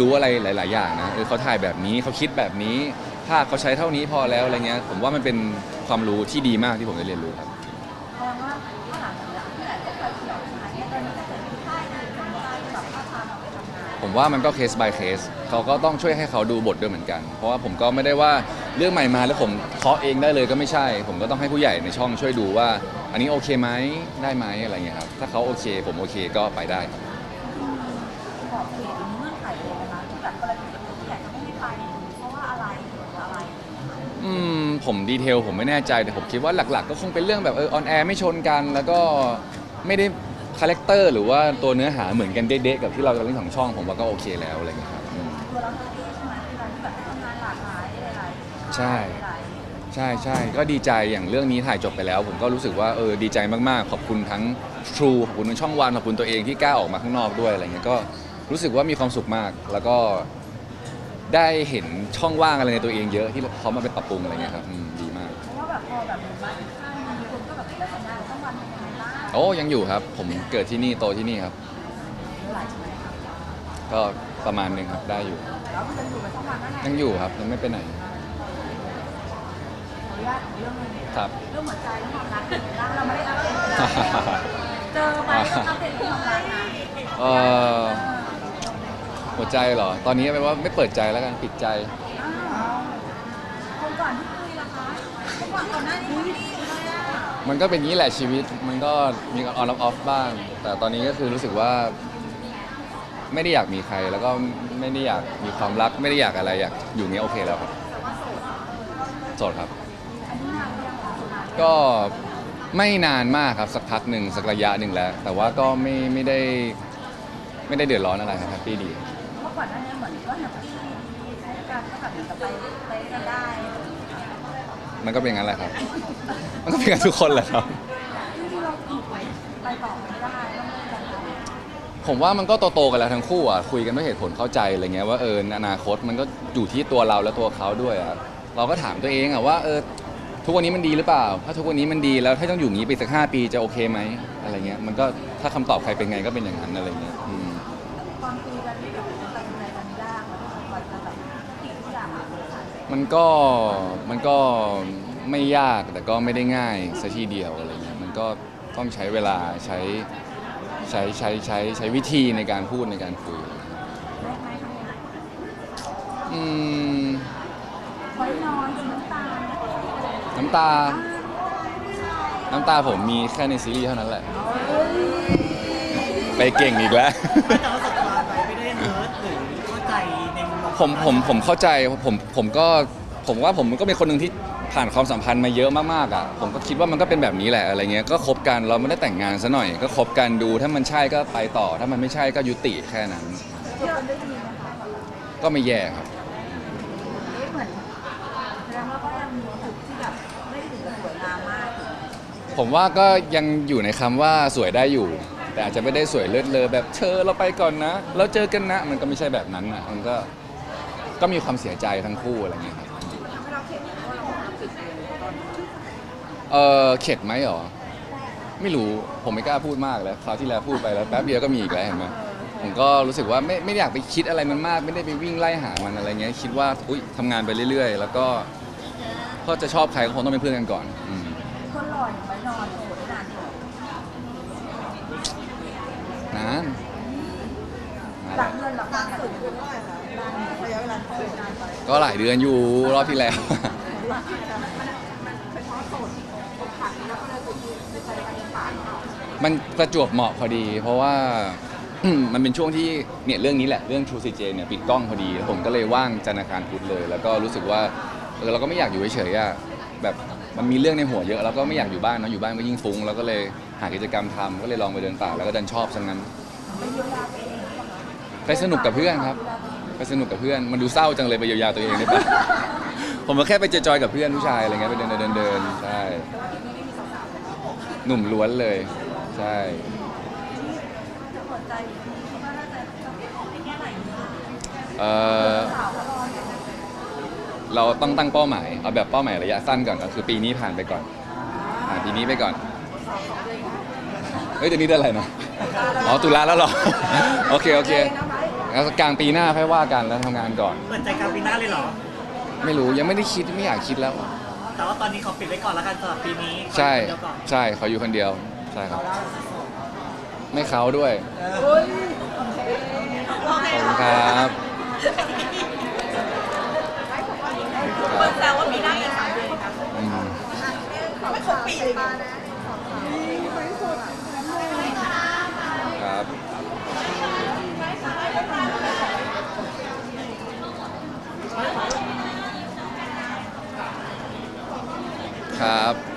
รู้อะไรหลาย ๆ อย่างนะเออเขาถ่ายแบบนี้เขาคิดแบบนี้ภาพเขาใช้เท่านี้พอแล้วอะไรเงี้ยผมว่ามันเป็นความรู้ที่ดีมากที่ผมได้เรียนรู้ครับแสดงว่าข้างหลังจากนี้ที่ไหนก็เคยเขียวใช่ไหมตอนนี้ถ้าเกิดมีค่ายอื่นสนใจแบบถ้าพาเราไปทำงาน ผมว่ามันก็เคส by เคสเขาก็ต้องช่วยให้เขาดูบทด้วยเหมือนกัน เพราะว่าผมก็ไม่ได้ว่าเรื่องใหม่มาแล้วผมเคาะเองได้เลยก็ไม่ใช่ ผมก็ต้องให้ผู้ใหญ่ในช่องช่วยดูว่า อันนี้โอเคไหมได้ไหมอะไรเงี้ยครับถ้าเขาโอเค ผมโอเคก็ไปได้ครับ ขอบเขต ผมดีเทลผมไม่แน่ใจแต่ผมคิดว่าหลัก ๆ ก็คงเป็นเรื่องแบบเออออนแอร์ไม่ชนกัน แล้วก็ไม่ได้คาแรคเตอร์หรือว่าตัวเนื้อหาเหมือนกันเด๊ะๆกับที่เราเล่นของช่องผมว่าก็โอเคแล้วอะไรเงี้ยครับอืมตัวเราเองใช่ไหมในการที่แบบทำงานหลากหลายหลายๆใช่ หลายใช่ใช่ก็ดีใจอย่างเรื่องนี้ถ่ายจบไปแล้ว ผมก็รู้สึกว่าเออดีใจมากๆ ขอบคุณทั้ง True ขอบคุณทั้งช่องวันขอบคุณตัวเองที่กล้าออกมาข้างนอกด้วยอะไรเงี้ยก็รู้สึกว่ามีความสุขมาก แล้วก็ ได้เห็นช่องว่างอะไรในตัวเองเยอะที่เขามมาไปปรับปรุงอะไรเงี้ยครับอืมดีมาก เพราะว่าแบบพอแบบเหมือนมาอีกข้างหนึงมีคนก็แบบไปสัญญาเราต้องวันเป็นยังไงบ้างโอ้ยังอยู่ครับ ผมเกิดที่นี่โตที่นี่ครับ หลายใช่ไหมครับก็ประมาณหนึงครับได้อยู่ แล้วมันจะอยู่กับช่องวันนั่นแหละยังอยู่ครับยังไม่ไปไหนขออนุญาตเรื่องหนึงครับ เรื่องหัวใจเรื่องความรักเป็นยังไงบ้างเราไม่ได้อัปเดตเลยเจอไปต้องอัปเดตเรื่องความรักนะเออ หัวใจเหรอ ตอนนี้แปลว่าไม่เปิดใจแล้วกันปิดใจอ้าวคนก่อนที่คุยล่ะคะคนก่อนก่อนหน้านี้ไม่ดีเลยอะมันก็เป็นอย่างนี้แหละชีวิต มันก็มีออนออฟบ้าง แต่ตอนนี้ก็คือรู้สึกว่า ไม่ได้อยากมีใคร แล้วก็ไม่ได้อยากมีความรัก ไม่ได้อยากอะไรอยากอยู่อย่างนี้โอเคแล้วครับโสดครับอันนี้นานหรือยังคะนานก็ไม่นานมากครับสักพักหนึ่งสักระยะหนึ่งแล้ว แต่ว่าก็ไม่ไม่ได้ไม่ได้เดือดร้อนอะไรครับแฮปปี้ดีเมื่อ ก่อนหน้านี้เหมือนก็แฮปปี้ดีใช้กันก็แบบเหมือนกับไปไปกันได้ มันก็เป็นอย่างนั้นแหละครับ มันก็เป็นกันทุกคนแหละครับจริงๆเราอีกไหมไปต่อไม่ได้ต้องเลิกกันแล้วผมว่ามันก็โตๆกันแล้วทั้งคู่อะคุยกันด้วยเหตุผลเข้าใจอะไรเงี้ยว่าเอออนาคตมันก็อยู่ที่ตัวเราและตัวเขาด้วยอะเราก็ถามตัวเองอะว่าเออทุกวันนี้มันดีหรือเปล่า ถ้าทุกวันนี้มันดีแล้วถ้าต้องอยู่อย่างนี้ไปสักห้าปีจะโอเคไหมอะไรเงี้ยมันก็ถ้าคำตอบใครเป็นไงก็เป็นอย่างนั้นอะไรเงี้ยอืม ตอนคุย มันก็มันก็ไม่ยากแต่ก็ไม่ได้ง่ายซะทีเดียวอะไรเงี้ยมันก็ต้องใช้เวลาใช้ใช้ใช้ใช้ใช้วิธีในการพูดในการคุยได้ไหมทำยังไงอืมคอยนอนกินน้ำตาลน้ำตา น้ำตาผมมีแค่ในซีรีส์เท่านั้นแหละ ไปเก่งอีกแล้ว แต่ว่า ผมผมผมเข้าใจผมผมก็ผมว่าผมก็เป็นคนหนึ่งที่ผ่านความสัมพันธ์มาเยอะมากๆอะผมก็คิดว่ามันก็เป็นแบบนี้แหละอะไรเงี้ยก็คบกันเราไม่ได้แต่งงานซะหน่อย ก็คบกันดูถ้ามันใช่ก็ไปต่อ ถ้ามันไม่ใช่ก็ยุติแค่นั้นเที่ยวกันได้ดีนะคะก็ไม่แย่ครับ เอ๊ะเหมือนแสดงว่าก็ยังมีจุดที่แบบไม่ได้ถึงกับสวยงามมากถูกไหมผมว่าก็ยังอยู่ในคำว่าสวยได้อยู่ แต่อาจจะไม่ได้สวยเลิศเลอแบบเธอเราไปก่อนนะเราเจอกันนะ มันก็ไม่ใช่แบบนั้นอะมันก็ ก็มีความเสียใจทั้งคู่อะไรเงี้ยครับเออเข็ดไหมหรอ ไม่รู้ผมไม่กล้าพูดมากแล้วคราวที่แล้วพูดไปแล้วแป๊บเดียวก็มีอีกแล้วเห็นไหมผมก็รู้สึกว่าไม่ไม่อยากไปคิดอะไรมันมาก ไม่ได้ไปวิ่งไล่หามันอะไรเงี้ยคิดว่าอุ้ยทำงานไปเรื่อย ๆ แล้วก็ก็จะชอบใครก็คงต้องเป็นเพื่อนกันก่อนอืม คนหล่ออย่างไว้นอนเถอะ นาน หลักเดือนหลักนานสุดคือเท่าไหร่คะนานระยะเวลาเท่าไหร่นานไป ก็หลายเดือนอยู่รอบที่แล้วเป็นเพราะโสดอกหักแล้วก็เลยไปใจกันในป่าเขามันประจวบเหมาะพอดี เพราะว่า มันเป็นช่วงที่เนี่ยเรื่องนี้แหละเรื่อง True CJ เนี่ยปิดกล้องพอดีแล้วผมก็เลยว่างจันทร์อังคารพุธเลย แล้วก็รู้สึกว่าเออเราก็ไม่อยากอยู่เฉยๆอะแบบมันมีเรื่องในหัวเยอะแล้วก็ไม่อยากอยู่บ้านเนอะอยู่บ้านก็ยิ่งฟุ้งแล้วก็เลยหากิจกรรมทำก็เลยลองไปเดินป่าแล้วก็ดันชอบซะงั้น ไปเยียวยาตัวเองหรือเปล่าคะไปสนุกกับเพื่อนครับ ไปสนุกกับเพื่อน มันดูเศร้าจังเลยไปเยียวยาตัวเองได้ปะ ผมก็แค่ไปจอยๆกับเพื่อนผู้ชายอะไรเงี้ยไปเดินเดินเดินๆใช่ หนุ่มล้วนเลย ใช่ จะเปิดใจอีกทีคิดว่าน่าจะต้องในแง่ไหนดีเอ่อ สาวเขารออยู่เราต้องตั้งเป้าหมาย เอาแบบเป้าหมายระยะสั้นก่อนก็คือปีนี้ผ่านไปก่อนอ่าปีนี้ไปก่อน เฮ้ยเดี๋ยวนี้เดือนอะไรนะ อ๋อตุลาแล้วเหรอ โอเค โอเค นะไว้ แล้วกลางปีหน้าค่อยว่ากันแล้วทำงานก่อน เปิดใจกลางปีหน้าเลยเหรอ ไม่รู้ยังไม่ได้คิดไม่อยากคิดแล้ว แต่ว่าตอนนี้เขาปิดไว้ก่อนแล้วกันสำหรับปีนี้ใช่เดี๋ยวก่อนใช่ขออยู่คนเดียวใช่ครับ ไม่เขาด้วยโอ้ยขอบคุณครับคนแซวว่าปีหน้าอีกสามเดือนครับ อืม ไม่ครบปีเลยครั ครับ